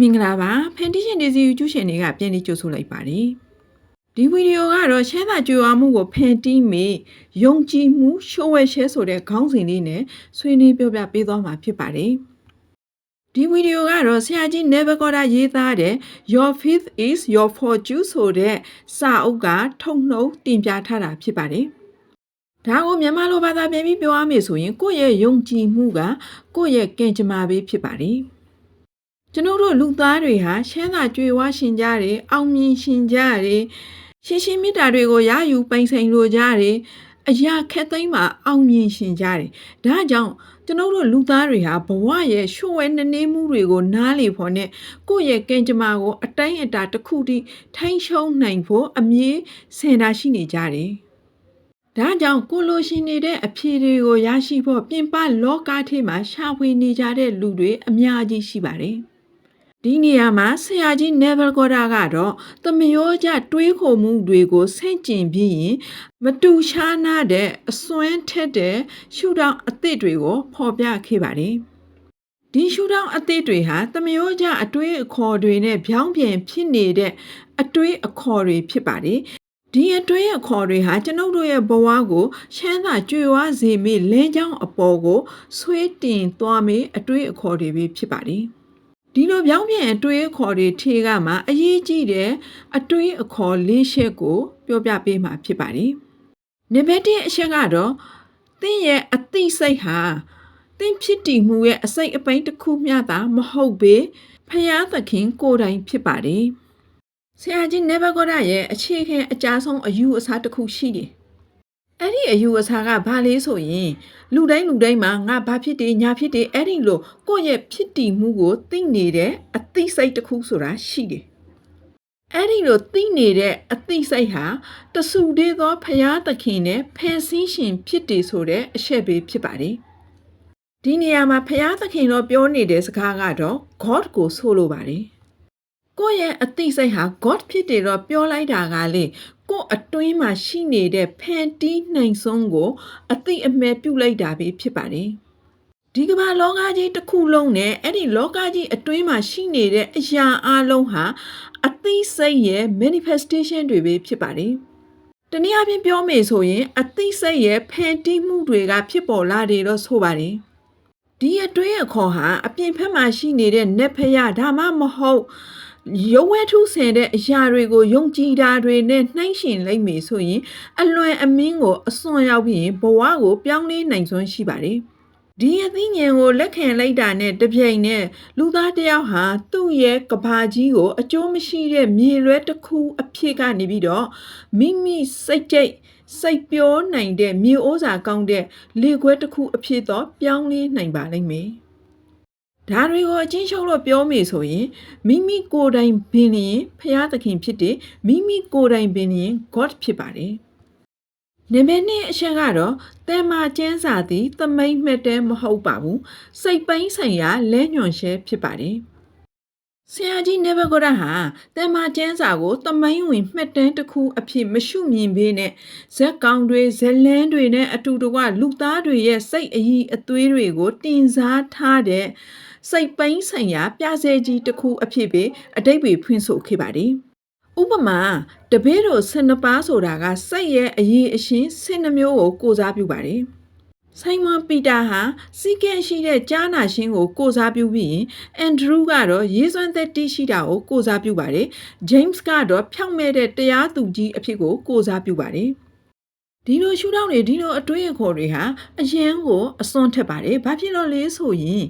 မင်္ဂလာပါဖန်တီရှင်ဒီစီယူကျူးရှင်တွေကပြန်ပြီးကြိုဆိုလိုက်ပါတယ်ဒီဗီဒီယိုကတော့ရှမ်းသာကြွေဝမှုကိုဖန်တီးမိယုံကြည်မှုရှိုးဝဲရှဲဆိုတဲ့ခေါင်းစဉ်လေးနဲ့ဆွေးနွေးပြောပြပေးသွားမှာဖြစ်ပါတယ်ဒီဗီဒီယိုကတော့ဆရာကြီး Never Goda ရေးသားတဲ့ Your Faith is Your Fortune ဆိုတဲ့စာအုပ်ကထုတ်နှုတ်တင်ပြထားတာဖြစ်ပါတယ်ဒါကိုမြန်မာလိုဘာသာပြန်ပြီးပြောရမယ်ဆိုရင်ကိုယ့်ရဲ့ယုံကြည်မှုကကိုယ့်ရဲ့ကံကြမ္မာပဲဖြစ်ပါတယ်။ ကျွန်တော်တို့လူသားတွေဟာရှမ်းသာကြွေဝါရှင်ကြတယ်အောင်မြင်ရှင်ကြတယ်ရှင်ရှင်မေတ္တာတွေကိုရယူပိုင်ဆိုင်လိုကြတယ်အရာခက်သိမ်းမှာအောင်မြင်ရှင်ကြတယ်။ဒါကြောင့်ကျွန်တော်တို့လူသားတွေဟာဘဝရဲ့ရွှဝဲနှနေမှုတွေကိုနားလေဖို့နဲ့ကိုယ့်ရဲ့ကံကြမ္မာကိုအတိုင်းအတာတစ်ခုတည်းထိန်းချုပ်နိုင်ဖို့အမြဲစင်တာရှိနေကြတယ်။ဒါကြောင့်ကိုလိုရှင်နေတဲ့အဖြေတွေကိုရရှိဖို့ပြင်ပလောကထဲမှာရှာဖွေနေကြတဲ့လူတွေအများကြီးရှိပါတယ်။ ဒီနေရာမှာဆရာကြီး Never Goda ကတော့သမယောကြတွေးခိုမှုတွေကိုဆင့်ကျင်ပြီးရင်မတူရှားနာတဲ့အစွမ်းထက်တဲ့ရှုထောင့်အသစ်တွေကိုဖော်ပြခဲ့ပါတယ်။ဒီရှုထောင့်အသစ်တွေဟာသမယောကြအတွေးအခေါ်တွေနဲ့ပြောင်းပြန်ဖြစ်နေတဲ့အတွေးအခေါ်တွေဖြစ်ပါတယ်ဒီအတွင်းအခေါ်တွေဟာကျွန်ုပ်တို့ရဲ့ဘဝကိုရှမ်းသာကြွေဝါစေမိလင်းချောင်းအပေါ်ကိုဆွေးတင်သွားမိအတွေ့အခေါ်တွေပဲဖြစ်ပါတယ်။ ဒီလိုပြောင်းပြန်အတွေ့အခေါ်တွေထေကမှာအရေးကြီးတဲ့အတွေ့အခေါ်လေးချက်ကို ပြောပြပေးမှာဖြစ်ပါတယ်။နံပါတ်1အချက်ကတော့သင်ရဲ့အသိစိတ်ဟာသင်ဖြစ်တည်မှုရဲ့အစိတ်အပိုင်းတစ်ခုမျှသာမဟုတ်ပေဖယားသခင်ကိုယ်တိုင်ဖြစ်ပါတယ်။ဆရာကြီးနေဘဂေါဒရဲ့အခြေခံအကြဆုံးအယူအဆတစ်ခုရှိတယ်။ အဲ့ဒီအယူအဆကဘာလဲဆိုရင်လူတိုင်းလူတိုင်းမှာငါဘာဖြစ်တယ်ညာဖြစ်တယ်အဲ့ဒီလိုကိုယ့်ရဲ့ဖြစ်တည်မှုကိုသိနေတဲ့အသိစိတ်တစ်ခုဆိုတာရှိတယ်။အဲ့ဒီလိုသိနေတဲ့အသိစိတ်ဟာတဆူတည်းသောဖရာသခင်နဲ့ဖန်ဆင်းရှင်ဖြစ်တယ်ဆိုတဲ့အချက်ပဲဖြစ်ပါတယ်။ဒီနေရာမှာဖရာသခင်တော့ပြောနေတဲ့စကားကတော့ God ကိုဆိုလိုပါတယ်။ကိုယ့်ရဲ့အသိစိတ်ဟာ God ဖြစ်တယ်တော့ပြောလိုက်တာကလေ ကိုယ့်အတွင်းမှာရှိနေတဲ့ဖန်တီးနိုင်ဆုံးကို အသိအမဲ့ပြုတ်လိုက်တာပဲဖြစ်ပါတယ်ဒီကမ္ဘာလောကကြီးတစ်ခုလုံးနဲ့အဲ့ဒီလောကကြီးအတွင်းမှာရှိနေတဲ့အရာအလုံးဟာအသိစိတ်ရဲ့ manifestation တွေပဲဖြစ်ပါတယ်တနည်းအားဖြင့်ပြောမယ်ဆိုရင် အသိစိတ်ရဲ့ဖန်တီးမှုတွေကဖြစ်ပေါ်လာတယ်လို့ဆိုပါတယ်ဒီအတွင်းအခေါ်ဟာအပြင်ဘက်မှာရှိနေတဲ့နက်ဖရဒါမှမဟုတ် ရုံးဝဲထုဆင်တဲ့အရာတွေကိုယုံကြည်တာတွေနဲ့နှိုင်းယှဉ်လိုက်မယ်ဆိုရင်အလွန်အမင်းကိုအစွန်ရောက်ပြီးရင်ဘဝကိုပြောင်းလဲနိုင်စွမ်းရှိပါတယ်။ဒီအသိဉာဏ်ကိုလက်ခံလိုက်တာနဲ့တပြိုင်နက်လူသားတစ်ယောက်ဟာသူ့ရဲ့ကဘာကြီးကိုအကျိုးမရှိတဲ့မြေလွဲတစ်ခုအဖြစ်ကနေပြီးတော့မိမိစိတ်ကြိတ်စိတ်ပြောနိုင်တဲ့မြေဩဇာကောင်းတဲ့လေခွဲတစ်ခုအဖြစ်တော့ပြောင်းလဲနိုင်ပါလိမ့်မယ်။ ဒါတွေကိုအချင်းချုပ်လို့ပြောမိဆိုရင်မိမိကိုယ်တိုင်ပင်လျင်ဖရာသခင်ဖြစ်တယ်မိမိကိုယ်တိုင်ပင်လျင် God ဖြစ်ပါတယ်နံပါတ်2အချက်ကတော့တဲမာကျန်းစာသည်သမိတ်မှတ်တဲ့မဟုတ်ပါဘူးစိတ်ပိုင်းဆိုင်ရာလဲညွန်ရှဲဖြစ်ပါတယ်ဆရာကြီးနေဘဂရဟာတမကျန်းစာကိုတမိုင်းဝင်မှတ်တမ်းတစ်ခုအဖြစ်မရှုမြင်ပေးနဲ့ဇက်ကောင်တွေဇလန်းတွေနဲ့အတူတကွလူသားတွေရဲ့စိတ်အည်အသွေးတွေကိုတင်စားထားတဲ့ စိတ်ပိုင်းဆိုင်ရာ ပြဆဲကြီးတစ်ခုအဖြစ်ပဲအတိတ်ပဲဖွင့်ဆိုခဲ့ပါတယ်။ဥပမာတပည့်တော်12ပါးဆိုတာကစိတ်ရဲ့အရေးအရှင်12မျိုးကိုကိုစားပြုပါတယ်။ဆိုင်မွန်ပီတာဟာစီကန့်ရှိတဲ့ကြားနာရှင်ကိုကိုစားပြုပြီးရင်အန်ဒရူးကတော့ရေးစွမ်းသက်တိရှိတာကိုကိုစားပြုပါတယ်။ဂျိမ်းစ်ကတော့ဖြောင့်မဲ့တဲ့တရားသူကြီးအဖြစ်ကိုကိုစားပြုပါတယ်။ဒီလိုရှုထောင့်တွေဒီလိုအတွေးအခေါ်တွေဟာအရန်ကိုအစွန်းထက်ပါတယ်။ဘာဖြစ်လို့လဲဆိုရင်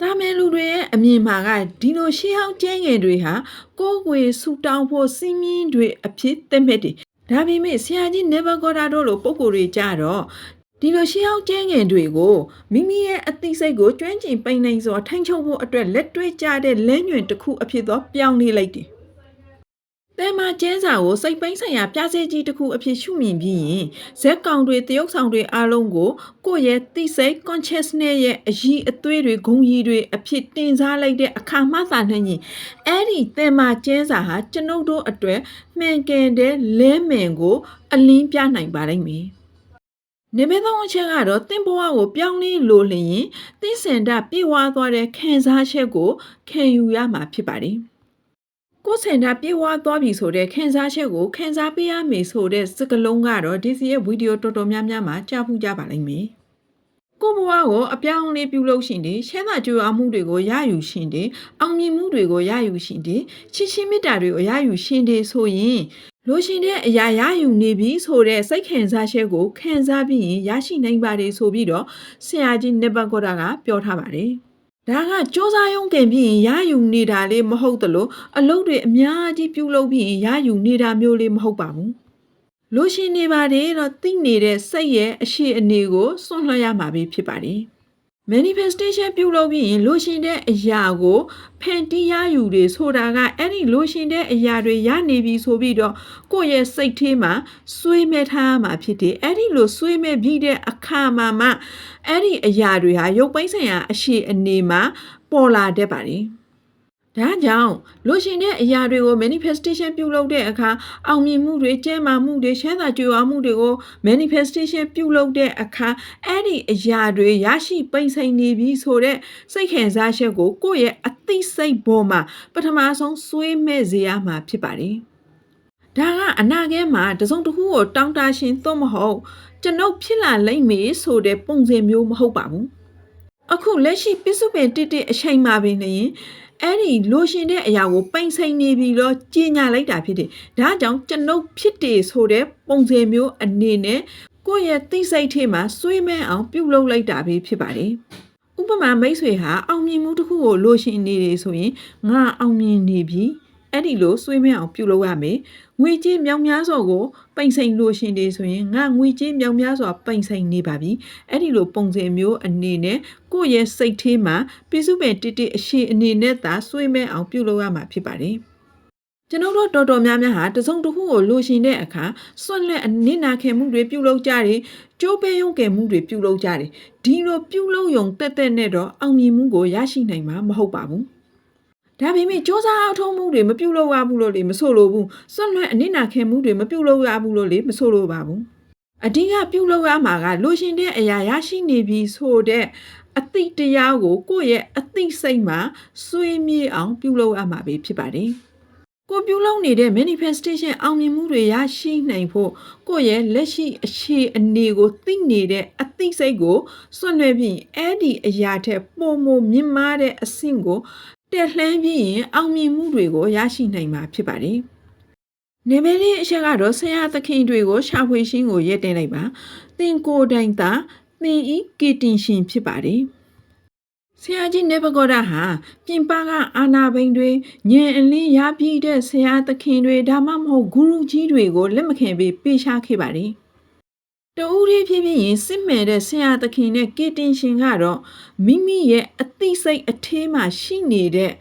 တာမန်လူတွေရဲ့အမြင်မှာကဒီလိုရှေးဟောင်းကျဲငယ်တွေဟာကိုယ်ွယ်ဆူတောင်းဖို့စီးမြင်းတွေအဖြစ်သတ်မှတ်တယ်။ဒါပေမဲ့ဆရာကြီးနေဘဂေါ်ဒါတို့လိုပုံကိုယ်တွေကြတော့ဒီလိုရှေးဟောင်းကျဲငယ်တွေကိုမိမိရဲ့အသိစိတ်ကိုကျွမ်းကျင်ပိုင်နိုင်စွာထိုင်ချုပ်ဖို့အတွက်လက်တွေ့ကျတဲ့လဲညွင်တစ်ခုအဖြစ်သောပြောင်းလဲလိုက်တယ်။ တဲမာကျဲစာကိုစိတ်ပိုင်းဆိုင်ရာပြစဲကြီးတစ်ခုအဖြစ်ရှုမြင်ပြီးရင်ဇက်ကောင်တွေတရုပ်ဆောင်တွေအားလုံးကိုကိုယ့်ရဲ့သိစိတ် consciousness ရဲ့အည်အသွေးတွေဂုံကြီးတွေအဖြစ်တင်စားလိုက်တဲ့အခါမှသာနိုင်ရင်အဲ့ဒီတဲမာကျဲစာဟာကျွန်ုပ်တို့အတွက်မှန်ကန်တဲ့လဲမှန်ကို အလင်းပြနိုင်ပါလိမ့်မယ်နေမသောအချက်ကတော့သင်ဘဝကိုပြောင်းလဲလို့လျင်သင်စင်တာပြေဝသွားတဲ့ခံစားချက်ကိုခံယူရမှာဖြစ်ပါတယ်။ ကိုယ်စင်တာပြေဝသွားပြီဆိုတဲ့ခံစားချက်ကိုခံစားပေးရမယ်ဆိုတဲ့စကားလုံးကတော့ဒီစီရဲ့ဗီဒီယိုတော်တော်များများမှာကြားဖူးကြပါလိမ့်မယ်။ကိုယ့်ဘဝကိုအပြောင်းအလဲပြုလုပ်ရှင်တွေရှမ်းသာကြွားမှုတွေကိုရယူရှင်တွေအောင်မြင်မှုတွေကိုရယူရှင်တွေချစ်ချင်းမေတ္တာတွေကိုရယူရှင်တွေဆိုရင်လိုရှင်တဲ့အရာရယူနေပြီဆိုတဲ့စိတ်ခံစားချက်ကိုခံစားပြီးရင်ရရှိနိုင်ပါတယ်ဆိုပြီးတော့ဆရာကြီးနေဘတ်ကောတာကပြောထားပါတယ်။ ဒါကစ조사ရုံးတင်ပြီးရင်ရယူနေတာလေးမဟုတ်သလိုအလုပ်တွေအများကြီးပြုလုပ်ပြီးရင်ရယူနေတာမျိုးလေးမဟုတ်ပါဘူး။လိုရှင်နေပါတယ်တော့သိနေတဲ့စိတ်ရဲ့အရှိအနေကိုစွန့်လွှတ်ရမှာပဲဖြစ်ပါတယ်။ manifestation ပြုလုပ်ပြီးရင်လိုရှင်တဲ့အရာကိုဖန်တီးရယူတွေဆိုတာကအဲ့ဒီလိုရှင်တဲ့အရာတွေရနေပြီဆိုပြီးတော့ကိုယ့်ရဲ့စိတ်ထဲမှာစွေးမဲ့ထားရမှာဖြစ်တယ်အဲ့ဒီလိုစွေးမဲ့ပြီးတဲ့အခါမှာမှအဲ့ဒီအရာတွေဟာရုပ်ပိုင်းဆိုင်ရာအရှိအနေမှာပေါ်လာတတ်ပါတယ် ဒါကြောင့်လိုရှင်တဲ့အရာတွေကို manifestation ပြုလုပ်တဲ့အခါအောင်မြင်မှုတွေကျဲမာမှုတွေရှမ်းသာကြွယ်ဝမှုတွေကို manifestation ပြုလုပ်တဲ့အခါအဲ့ဒီအရာတွေရရှိပိတ်ဆိုင်နေပြီဆိုတဲ့စိတ်ခံစားချက်ကိုကိုယ့်ရဲ့အသိစိတ်ပေါ်မှာပထမဆုံးဆွေးမဲ့စေရမှာဖြစ်ပါတယ်။ဒါကအနာဂတ်မှာတစုံတစ်ခုကိုတောင်းတရှင်သို့မဟုတ်ကျွန်ုပ်ဖြစ်လာလိမ့်မယ်ဆိုတဲ့ပုံစံမျိုးမဟုတ်ပါဘူး။အခုလက်ရှိပစ္စုပန်တစ်တစ်အချိန်မှာပင်လျင် အဲ့ဒီလိုရှင်တဲ့အရာကိုပိန်ဆိုင်နေပြီတော့ကြီးညာလိုက်တာဖြစ်တယ်။ဒါကြောင့်ကျွန်ုပ်ဖြစ်တယ်ဆိုတဲ့ပုံစံမျိုးအနေနဲ့ကိုယ့်ရဲ့သိစိတ်ထဲမှာစွေးမဲအောင်ပြုလုပ်လိုက်တာပဲဖြစ်ပါတယ်။ဥပမာမိတ်ဆွေဟာအောင်မြင်မှုတစ်ခုကိုလိုရှင်နေတယ်ဆိုရင်ငါအောင်မြင်နေပြီ အဲ့ဒီလိုစွေးမဲအောင်ပြုလုပ်ရမယ်။ငွေကြေးမြောင်များစွာကိုပိန်ဆိုင်လိုရှင်တယ်ဆိုရင်ငါငွေကြေးမြောင်များစွာပိန်ဆိုင်နေပါပြီ။အဲ့ဒီလိုပုံစံမျိုးအနေနဲ့ကိုယ့်ရဲ့စိတ်ထဲမှာပြစုပင်တစ်တစ်အရှိအနေနဲ့သာစွေးမဲအောင်ပြုလုပ်ရမှာဖြစ်ပါတယ်။ကျွန်တော်တို့တော်တော်များများဟာတစုံတစ်ခုကိုလိုရှင်တဲ့အခါစွန့်လက်အနစ်နာခံမှုတွေပြုလုပ်ကြတယ်ကြိုးပေးရုံကယ်မှုတွေပြုလုပ်ကြတယ်ဒီလိုပြုလုပ်ယုံတက်တက်နဲ့တော့အောင်မြင်မှုကိုရရှိနိုင်မှာမဟုတ်ပါဘူး ဒါပေမဲ့စ조사အထုံးမှုတွေမပြုလုပ်ရဘူးလို့လေမဆိုလိုဘူးစွန့်လွတ်အနစ်နာခံမှုတွေမပြုလုပ်ရဘူးလို့လေမဆိုလိုပါဘူးအဓိကပြုလုပ်ရမှာကလိုရှင်တဲ့အရာရရှိနေပြီဆိုတဲ့အသိတရားကိုကိုယ့်ရဲ့အသိစိတ်မှာစွေးမြေ့အောင်ပြုလုပ်ရမှာပဲဖြစ်ပါတယ်ကိုပြုလုပ်နေတဲ့ manifestation အောင်မြင်မှုတွေရရှိနိုင်ဖို့ကိုယ့်ရဲ့လက်ရှိအခြေအနေကိုသိနေတဲ့အသိစိတ်ကိုစွန့်လွှဲပြီးအဲ့ဒီအရာထက်ပုံမမြင့်မားတဲ့အဆင့်ကို တက်လှမ်းပြီးရင်အောင်မြင်မှုတွေကိုရရှိနိုင်မှာဖြစ်ပါတယ်။နေမလေးအချက်ကတော့ဆရာသခင်တွေကိုရှာဖွေရှင်းကိုရက်တင်လိုက်ပါ။သင်ကိုယ်တိုင်သာသင်ဤကီတင်ရှင်ဖြစ်ပါတယ်။ဆရာကြီးနေဘဂေါဒဟာပြင်ပကအာနာဘိန်တွေညင်အလင်းရပြည့်တဲ့ဆရာသခင်တွေဒါမှမဟုတ်ဂုရုကြီးတွေကိုလက်မခံပြီးပေးရှားခဲ့ပါတယ်။ တူရီဖြစ်ဖြစ်ရင်စစ်မဲ့တဲ့ဆရာသခင်နဲ့ကေတင်ရှင်ကတော့မိမိရဲ့အသိစိတ်အထဲမှာရှိနေတဲ့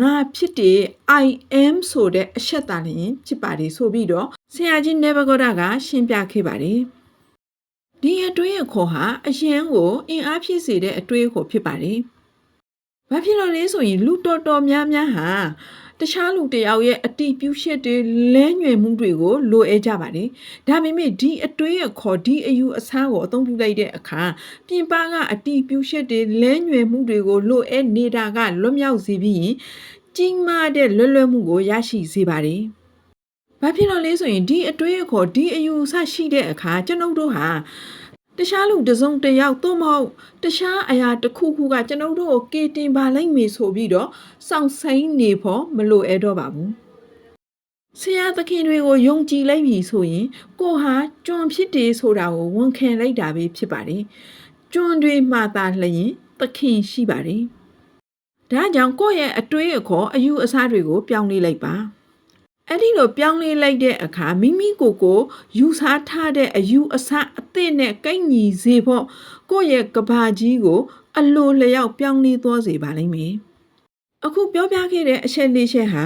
ငါဖြစ်တဲ့ I am ဆိုတဲ့အချက်တာလည်းဖြစ်ပါတယ်ဆိုပြီးတော့ဆရာကြီးနေဘဂေါဒကရှင်းပြခဲ့ပါတယ်။ဒီအတွေ့အခေါ်ဟာအရန်ကိုအင်အားဖြစ်စေတဲ့အတွေ့အခေါ်ဖြစ်ပါတယ်။ဘာဖြစ်လို့လဲဆိုရင်လူတော်တော်များများဟာ တခြားလူတစ်ယောက်ရဲ့အတီးပြုရှက်တွေလဲညွယ်မှုတွေကိုလိုအပ်ကြပါတယ်။ဒါပေမဲ့ဒီအတွေးအခေါ်ဒီအယူအဆကိုအသုံးပြုလိုက်တဲ့အခါပြင်ပကအတီးပြုရှက်တွေလဲညွယ်မှုတွေကိုလိုအပ်နေတာကလွတ်မြောက်စေပြီးရင်ကြီးမားတဲ့လွတ်လပ်မှုကိုရရှိစေပါတယ်။ဘာဖြစ်လို့လဲဆိုရင်ဒီအတွေးအခေါ်ဒီအယူအဆရှိတဲ့အခါကျွန်ုပ်တို့ဟာ တခြားလူတစ်စုံတစ်ယောက်သို့မဟုတ်တခြားအရာတစ်ခုခုကကျွန်ုပ်တို့ကိုကေတင်ပါလိုက်မေဆိုပြီးတော့စောင့်ဆိုင်နေဖို့မလိုအပ်တော့ပါဘူးဆရာသခင်တွေကိုယုံကြည်လိုက်ပြီဆိုရင်ကိုဟာကျွန်ဖြစ်တယ်ဆိုတာကိုဝန်ခံလိုက်တာပဲဖြစ်ပါတယ်ကျွန်တွေမှသာလျင်သခင်ရှိပါတယ်ဒါကြောင့်ကိုယ့်ရဲ့အတွေးအခေါ်အယူအဆတွေကိုပြောင်းလဲလိုက်ပါ အဲ့ဒီလိုပြောင်းလဲလိုက်တဲ့အခါမိမိကိုယ်ကိုယူဆထားတဲ့အယူအဆအသစ်နဲ့ကိုက်ညီစေဖို့ကိုယ့်ရဲ့ကဘာကြီးကို အလိုလျောက်ပြောင်းလဲသွားစေပါလိမ့်မယ်။အခုပြောပြခဲ့တဲ့အချက်လေးချက်ဟာ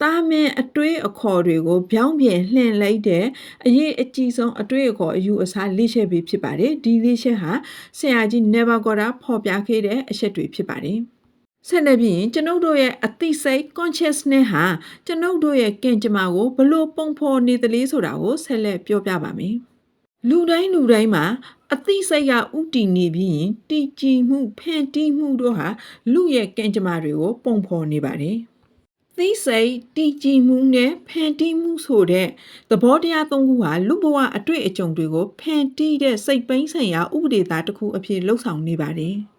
တာမင်အတွေးအခေါ်တွေကိုပြောင်းပြန်လှန်လိုက်တဲ့အရေးအကြီးဆုံးအတွေးအခေါ်အယူအဆလေးချက်ပဲဖြစ်ပါတယ်။ဒီလေးချက်ဟာဆရာကြီး Never Goda ဖော်ပြခဲ့တဲ့အချက်တွေဖြစ်ပါတယ်။ ဆက်လက်ပြီးရင်ကျွန်ုပ်တို့ရဲ့အသိစိတ် consciousness ဟာကျွန်ုပ်တို့ရဲ့ကင်ကြမ္မာကိုဘလို့ပုံဖော်နေသလဲဆိုတာကိုဆက်လက်ပြောပြပါမယ်။လူတိုင်းလူတိုင်းမှာအသိစိတ်ကဥတည်နေပြီးရင်တည်ကြည်မှုဖန်တီးမှုတို့ဟာလူရဲ့ကံကြမ္မာတွေကိုပုံဖော်နေပါတယ်။သိစိတ်တည်ကြည်မှုနဲ့ဖန်တီးမှုဆိုတဲ့သဘောတရားသုံးခုဟာလူဘဝအတွေ့အကြုံတွေကိုဖန်တီးတဲ့စိတ်ပိုင်းဆိုင်ရာဥပဒေသားတစ်ခုအဖြစ်လှုပ်ဆောင်နေပါတယ်။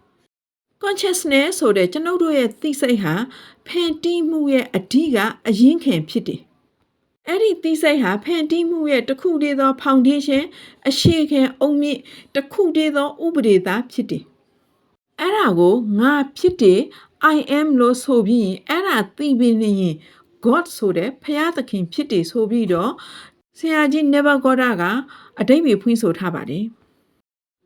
consciousness ဆိုတဲ့ကျွန်ုပ်တို့ရဲ့သိစိတ်ဟာဖန်တီးမှုရဲ့အဓိကအရင်းခံဖြစ်တယ်။အဲ့ဒီသိစိတ်ဟာဖန်တီးမှုရဲ့တစ်ခုတည်းသော foundation အရှိခံအုံမြင့်တစ်ခုတည်းသောဥပဒေသားဖြစ်တယ်။အဲ့ဒါကိုငါဖြစ်တယ် I am လို့ဆိုပြီးရင်အဲ့ဒါသိပြီးနေရင် God ဆိုတဲ့ဖရာသခင်ဖြစ်တယ်ဆိုပြီးတော့ဆရာကြီး Never Goda ကအတိတ်ပဲဖွင့်ဆိုထားပါတယ်။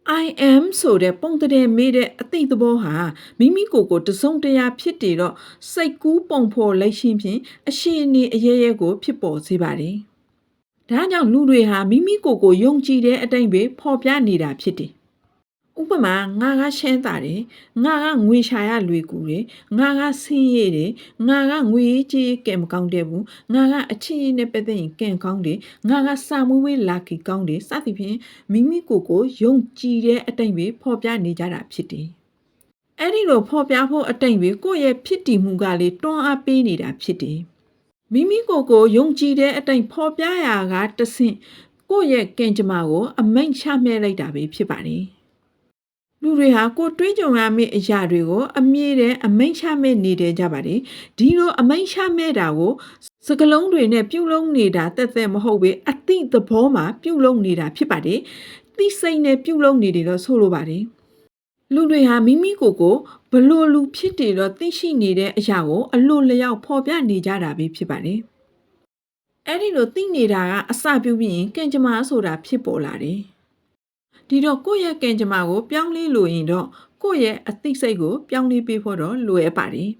I am ဆိုတဲ့ပုံတည်းမေးတဲ့အသိသဘောဟာမိမိကိုယ်ကိုတစုံတရာဖြစ်တည်တော့စိတ်ကူးပုံဖော်လိုက်ခြင်းဖြင့်အရှိအနီအရဲရဲကို ဖြစ်ပေါ်စေပါတယ်။ဒါကြောင့်လူတွေဟာမိမိကိုယ်ကိုယုံကြည်တဲ့အတိုင်းပဲဖော်ပြနေတာဖြစ်တယ်။ ဥပမာငါကရှမ်းတာတယ်ငါကငွေရှာရလွေကူတယ်ငါကဆင်းရဲတယ်ငါကငွေကြေးကံမကောင်းတဲ့ဘူးငါကအချစ်ရင်းနဲ့ပတ်သက်ရင်ကံကောင်းတယ်ငါကစာမွေးဝေးလာကီကောင်းတယ်စသဖြင့်မိမိကိုယ်ကိုယုံကြည်တဲ့အတိုင်းပဲဖော်ပြနေကြတာဖြစ်တယ်။အဲ့ဒီလိုဖော်ပြဖို့အတိုင်းပဲကိုယ့်ရဲ့ဖြစ်တည်မှုကလေးတွန်းအားပေးနေတာဖြစ်တယ်။မိမိကိုယ်ကိုယုံကြည်တဲ့အတိုင်းဖော်ပြရာကတဆင့်ကိုယ့်ရဲ့ကံကြမ္မာကိုအမိန့်ချမဲ့လိုက်တာပဲဖြစ်ပါတယ်။ လူတွေဟာကိုယ်တွေးကြုံရမယ့်အရာတွေကိုအမြဲတမ်းအမိန့်ချမဲ့နေတယ်ကြပါတယ်ဒီလိုအမိန့်ချမဲ့တာကိုစကလုံးတွေနဲ့ပြုတ်လုံးနေတာတက်တက်မဟုတ်ပဲအတိသဘောမှာပြုတ်လုံးနေတာဖြစ်ပါတယ်သိစိတ်နဲ့ပြုတ်လုံးနေတယ်လို့ဆိုလိုပါတယ်လူတွေဟာမိမိကိုယ်ကိုဘလို့လူဖြစ်တယ်တော့သိရှိနေတဲ့အရာကိုအလိုလျောက်ဖော်ပြနေကြတာပဲဖြစ်ပါတယ်အဲ့ဒီလိုသိနေတာကအစပြုပြီးရင်ကံကြမ္မာဆိုတာဖြစ်ပေါ်လာတယ် ဒီတော့ကိုယ့်ရဲ့ကံကြမ္မာကိုပြောင်းလဲလို့ရင်တော့ကိုယ့်ရဲ့အသိစိတ်ကိုပြောင်းလဲပေးဖို့တော့လိုအပ်ပါတယ်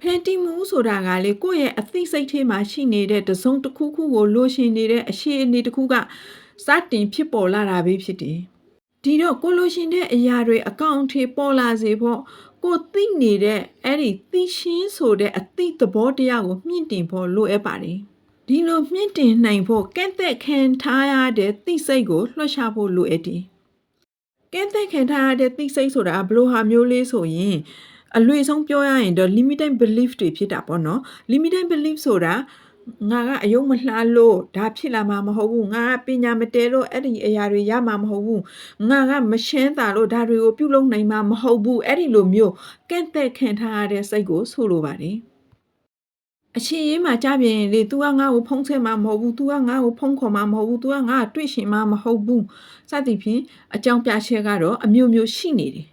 ဖန်တီးမှုဆိုတာကလေကိုယ့်ရဲ့အသိစိတ်ထဲမှာရှိနေတဲ့တစုံတစ်ခုခုကိုလိုချင်နေတဲ့အရှိအနေတစ်ခုကစတင်ဖြစ်ပေါ်လာတာပဲဖြစ်တယ်ဒီတော့ကိုလိုချင်တဲ့အရာတွေအကောင့်အထေပေါ်လာစေဖို့ကိုသိနေတဲ့အဲ့ဒီသိရှင်းဆိုတဲ့အသိသဘောတရားကိုမြင့်တင်ဖို့လိုအပ်ပါတယ် ဒီလိုမြင့်တင်နိုင်ဖို့ကန့်သက်ခံထားရတဲ့သိစိတ်ကိုလွှတ်ချဖို့လိုအပ်တယ်။ကန့်သက်ခံထားရတဲ့သိစိတ်ဆိုတာဘလို့ဟာမျိုးလေးဆိုရင်အလွေဆုံးပြောရရင်တော့ limited belief တွေဖြစ်တာပေါ့နော်။ limited belief ဆိုတာငါကအယုံမလှလို့ဒါဖြစ်လာမှာမဟုတ်ဘူးငါကပညာမတဲလို့အဲ့ဒီအရာတွေရမှာမဟုတ်ဘူးငါကမရှင်းတာလို့ဒါတွေကိုပြုလုပ်နိုင်မှာမဟုတ်ဘူးအဲ့ဒီလိုမျိုးကန့်သက်ခံထားရတဲ့စိတ်ကိုဆိုလိုပါတယ်။ အချင်းရေးမှာကြပြင်လေ तू ကငါ့ကိုဖုံးဆက်မှာမဟုတ်ဘူး तू ကငါ့ကိုဖုံးခေါ်မှာမဟုတ်ဘူး तू ကငါ့ကိုတွေ့ရှင်မှာမဟုတ်ဘူးစသဖြင့်အကြောင်းပြချက်ကတော့အမျိုးမျိုးရှိနေတယ်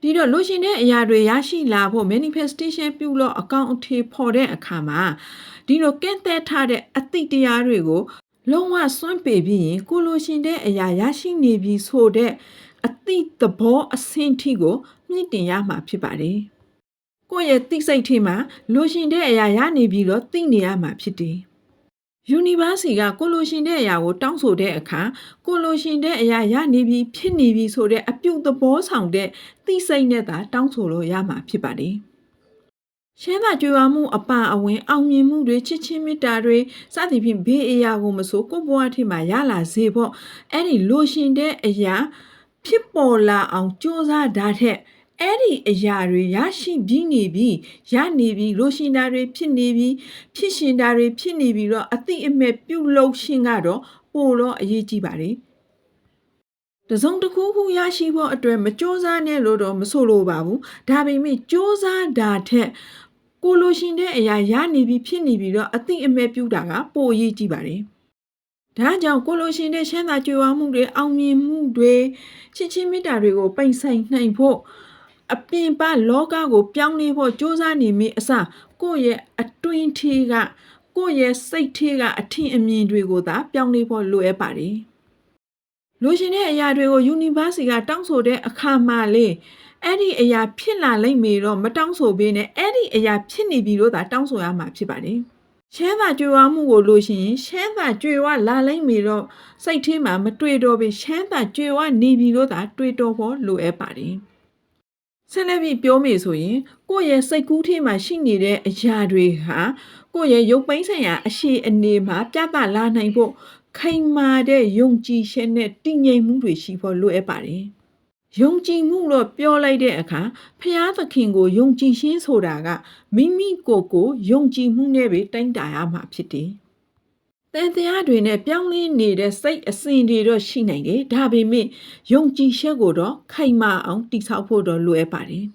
ဒီတော့လိုချင်တဲ့အရာတွေရရှိလာဖို့ manifestation ပြုလို့အကောင့်အထေဖော်တဲ့အခါမှာဒီလိုကန့်သက်ထားတဲ့အသိတရားတွေကိုလုံးဝစွန့်ပေပြီးရင်ကိုလိုချင်တဲ့အရာရရှိနေပြီဆိုတဲ့အသိသဘောအဆင့်ထိကိုမြင့်တင်ရမှာဖြစ်ပါတယ်။ ကိုယ့်ရဲ့သိစိတ်ထဲမှာလိုရှင်တဲ့အရာရနေပြီးတော့သိနေရမှာဖြစ်တယ်။ University ကကိုလိုရှင်တဲ့အရာကိုတောင်းဆိုတဲ့အခါကိုလိုရှင်တဲ့အရာရနေပြီးဖြစ်နေပြီးဆိုတဲ့အပြုတ်သဘောဆောင်တဲ့သိစိတ်နဲ့သာတောင်းဆိုလို့ရမှာဖြစ်ပါတယ်။ရှမ်းသာကြွယ်ဝမှုအပအဝင်အောင်မြင်မှုတွေချစ်ချင်းမေတ္တာတွေစသဖြင့်ဘေးအရာကိုမဆိုကိုဘဝထဲမှာရလာစေဖို့အဲ့ဒီလိုရှင်တဲ့အရာဖြစ်ပေါ်လာအောင်ကြိုးစားတာထက် အဲ့ဒီအရာတွေရရှိပြီးနေပြီးရနေပြီးလိုရှင်တာတွေဖြစ်နေပြီးဖြစ်ရှင်တာတွေဖြစ်နေပြီးတော့အတိအမဲ့ပြုလုပ်ရှင်ကတော့ပိုတော့အရေးကြီးပါတယ်တစုံတစ်ခုခုရရှိဖို့အတွက်မကြိုးစားနဲ့လို့တော့မဆိုလိုပါဘူးဒါပေမဲ့ကြိုးစားတာထက်ကိုလိုရှင်တဲ့အရာရနေပြီးဖြစ်နေပြီးတော့အတိအမဲ့ပြုတာကပိုအရေးကြီးပါတယ်ဒါကြောင့်ကိုလိုရှင်တဲ့ချမ်းသာကြွယ်ဝမှုတွေအောင်မြင်မှုတွေချစ်ချင်းမေတ္တာတွေကိုပိတ်ဆိုင်နိုင်ဖို့ အပြင်ပလောကကို ပြောင်းလဲဖို့စူးစမ်းနေမိအစားကိုယ့်ရဲ့အတွင်းထေးကကိုယ့်ရဲ့စိတ်ထေးကအထင်အမြင်တွေကိုသာပြောင်းလဲဖို့လိုအပ်ပါတယ်။လိုချင်တဲ့အရာတွေကို University ကတောင်းဆိုတဲ့အခါမှာလေအဲ့ဒီအရာဖြစ်လာလိမ့်မေတော့မတောင်းဆိုဘဲနဲ့အဲ့ဒီအရာဖြစ်နေပြီလို့သာတောင်းဆိုရမှာဖြစ်ပါတယ်။ရှမ်းသာကြွယ်ဝမှုကိုလို့ရှိရင်ရှမ်းသာကြွယ်ဝလာလိမ့်မေတော့စိတ်ထဲမှာမတွေ့တော့ဘဲရှမ်းသာကြွယ်ဝနေပြီလို့သာ တွေ့တော့ဖို့လိုအပ်ပါတယ်။ ဆက်လက်ပြီးပြောမိဆိုရင်ကိုယ့်ရဲ့စိတ်ကူးထဲမှာရှိနေတဲ့အရာတွေဟာကိုယ့်ရဲ့ရုပ်ပိုင်းဆိုင်ရာအရှိအနေမှာပြသလာနိုင်ဖို့ခိုင်မာတဲ့ယုံကြည်ချက်နဲ့တည်ငြိမ်မှုတွေရှိဖို့လိုအပ်ပါတယ်။ယုံကြည်မှုတော့ပြောလိုက်တဲ့အခါဖျားသခင်ကိုယုံကြည်ခြင်းဆိုတာကမိမိကိုယ်ကိုယုံကြည်မှုနဲ့ပဲတိုင်းတာရမှာဖြစ်တယ်။ တန်တရားတွေနဲ့ပြောင်းလဲနေတဲ့စိတ်အစဉ်တွေတော့ရှိနိုင်တယ်။ဒါပေမဲ့ယုံကြည်ချက်ကိုတော့ခိုင်မာအောင်တည်ဆောက်ဖို့တော့လိုအပ်ပါတယ်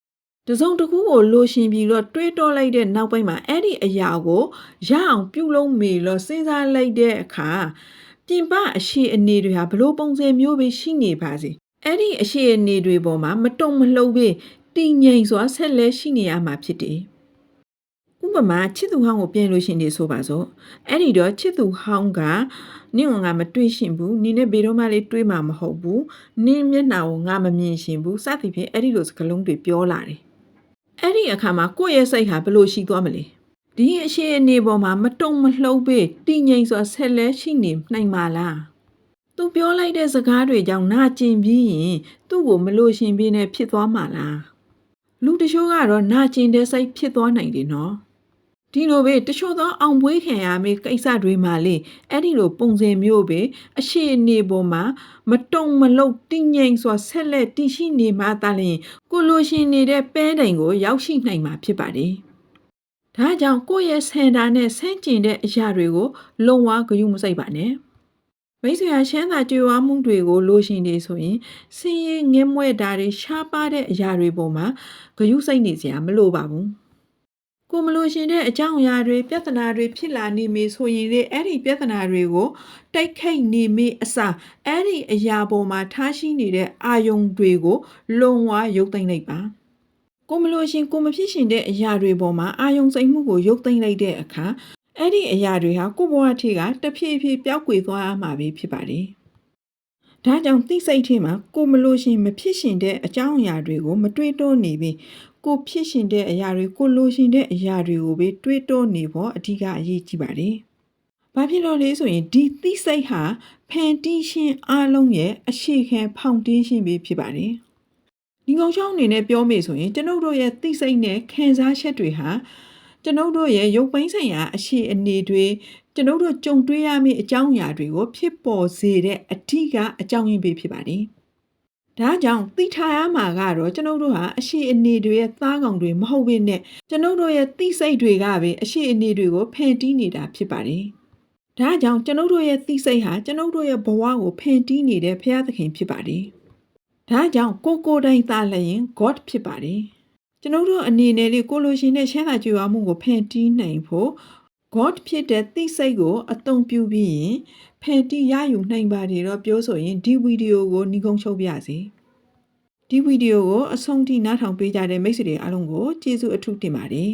။တစုံတစ်ခုကိုလိုရှင်ပြီးတော့တွေးတောလိုက်တဲ့နောက်ပိုင်းမှာအဲ့ဒီအရာကိုရအောင်ပြုလုပ်မိလို့စဉ်းစားလိုက်တဲ့အခါပြင်ပအရှိအနေတွေဟာဘလို့ပုံစံမျိုးပဲရှိနေပါစေအဲ့ဒီအရှိအနေတွေပေါ်မှာမတုံမလှုပ်ပဲတည်ငြိမ်စွာဆက်လက်ရှိနေရမှာဖြစ်တယ်ဥ ပမာချစ်သူဟောင်းကိုပြန်လို့ရှင်နေဆိုပါစို့အဲ့ဒီတော့ချစ်သူဟောင်းကနင့်ကငါမတွေ့ရှင်ဘူးနင်းနဲ့ဘယ်တော့မှလေးတွေ့မှာမဟုတ်ဘူးနင်းမျက်နှာကိုငါမမြင်ရှင်ဘူးစသဖြင့်အဲ့ဒီလိုစကားလုံးတွေပြောလာတယ်အဲ့ဒီအခါမှာကိုယ့်ရဲ့စိတ်ဟာဘယ်လိုရှိသွားမလဲဒီအရှိအနေပေါ်မှာမတုံမလှုပ်ပဲတည်ငြိမ်စွာဆက်လက်ရှိနေနိုင်မှာလားသူပြောလိုက်တဲ့စကားတွေကြောင့်နာကျင်ပြီးရင်သူ့ကိုမလို့ရှင်ပြင်းနဲ့ဖြစ်သွားမှာလားလူတချို့ကတော့နာကျင်တဲ့စိတ်ဖြစ်သွားနိုင်တယ်နော် ဒီလိုပဲတချို့သောအောင်ပွဲခံရမယ့်ကိစ္စတွေမှာလေအဲ့ဒီလိုပုံစံမျိုးပဲအရှိအနေပေါ်မှာမတုံမလှုပ်တည်ငြိမ်စွာဆက်လက်တည်ရှိနေမှသာလျှင်ကိုလိုရှင်နေတဲ့ပဲတိုင်ကို ရောက်ရှိနိုင်မှာဖြစ်ပါတယ်။ဒါကြောင့်ကိုယ့်ရဲ့ဆန္ဒနဲ့ဆန့်ကျင်တဲ့အရာတွေကို လုံဝဂရုမစိုက်ပါနဲ့။မိတ်ဆွေရှမ်းသာကြွယ်ဝမှုတွေကိုလိုရှင်နေဆိုရင်စင်ရင်ငဲမွဲတာတွေရှားပါတဲ့အရာတွေပေါ်မှာဂရုစိုက်နေစရာမလိုပါဘူး။ ကိုမလို့ရှင်တဲ့အကြောင်းအရာတွေပြဿနာတွေဖြစ်လာနေမေဆိုရင်လေအဲ့ဒီပြဿနာတွေကိုတိုက်ခိုက်နေမေအစားအဲ့ဒီအရာပေါ်မှာထားရှိနေတဲ့အာယုံတွေကိုလုံဝရုပ်သိမ်းလိုက်ပါကိုမလို့ရှင်ကိုမဖြစ်ရှင်တဲ့အရာတွေပေါ်မှာအာယုံစိတ်မှုကိုရုပ်သိမ်းလိုက်တဲ့အခါအဲ့ဒီအရာတွေဟာကိုဘဝထက်ကတဖြည်းဖြည်းပျောက်ကွယ်သွားမှာပဲဖြစ်ပါတယ် ဒါကြောင့်သိစိတ်ထဲမှာကိုမလို့ရှင်မဖြစ်ရှင်တဲ့အကြောင်းအရာတွေကိုမတွေးတောနေပြီးကိုဖြစ်ရှင်တဲ့အရာတွေကိုလိုရှင်တဲ့အရာတွေကိုပဲတွေးတောနေဖို့အဓိကအရေးကြီးပါတယ်။ဘာဖြစ်လို့လဲဆိုရင်ဒီသိစိတ်ဟာဖန်တီးရှင်အားလုံးရဲ့အရှိခံဖောင်တင်းရှင်ပဲဖြစ်ပါတယ်။ဒီကောင်ချောင်းအနေနဲ့ပြောမေဆိုရင်ကျွန်ုပ်တို့ရဲ့သိစိတ်နဲ့ခံစားချက်တွေဟာ ကျွန်ုပ်တို့ရဲ့ရုပ်ပိုင်းဆိုင်ရာအရှိအနေတွေကျွန်ုပ်တို့ကြုံတွေ့ရမယ့်အကြောင်းအရာတွေကိုဖြစ်ပေါ်စေတဲ့အထူးကအကြောင်းရင်းပဲဖြစ်ပါတယ်။ဒါကြောင့်သိထားရမှာကတော့ကျွန်ုပ်တို့ဟာအရှိအနေတွေရဲ့သားကောင်တွေမဟုတ်ဘဲနဲ့ကျွန်ုပ်တို့ရဲ့သိစိတ်တွေကပဲအရှိအနေတွေကိုဖန်တီးနေတာဖြစ်ပါတယ်။ဒါကြောင့်ကျွန်ုပ်တို့ရဲ့သိစိတ်ဟာကျွန်ုပ်တို့ရဲ့ဘဝကိုဖန်တီးနေတဲ့ဘုရားသခင်ဖြစ်ပါတယ်။ဒါကြောင့်ကိုကိုယ်တိုင်သားလည်းရင် God ဖြစ်ပါတယ်။ ကျွန်ုပ်တို့အနေနဲ့လေကိုလိုရှင်နဲ့ရှမ်းသာကြွယ်ဝမှုကိုဖန်တီးနိုင်ဖို့ God ဖြစ်တဲ့သိစိတ်ကိုအသုံးပြုပြီးရင်ဖန်တီးရယူနိုင်ပါတယ်တော့ပြောဆိုရင်ဒီဗီဒီယိုကိုညီကုန်းချုပ်ပြစေဒီဗီဒီယိုကိုအဆုံးထိနားထောင်ပေးကြတဲ့မိတ်ဆွေတွေအားလုံးကိုကျေးဇူးအထူးတင်ပါတယ်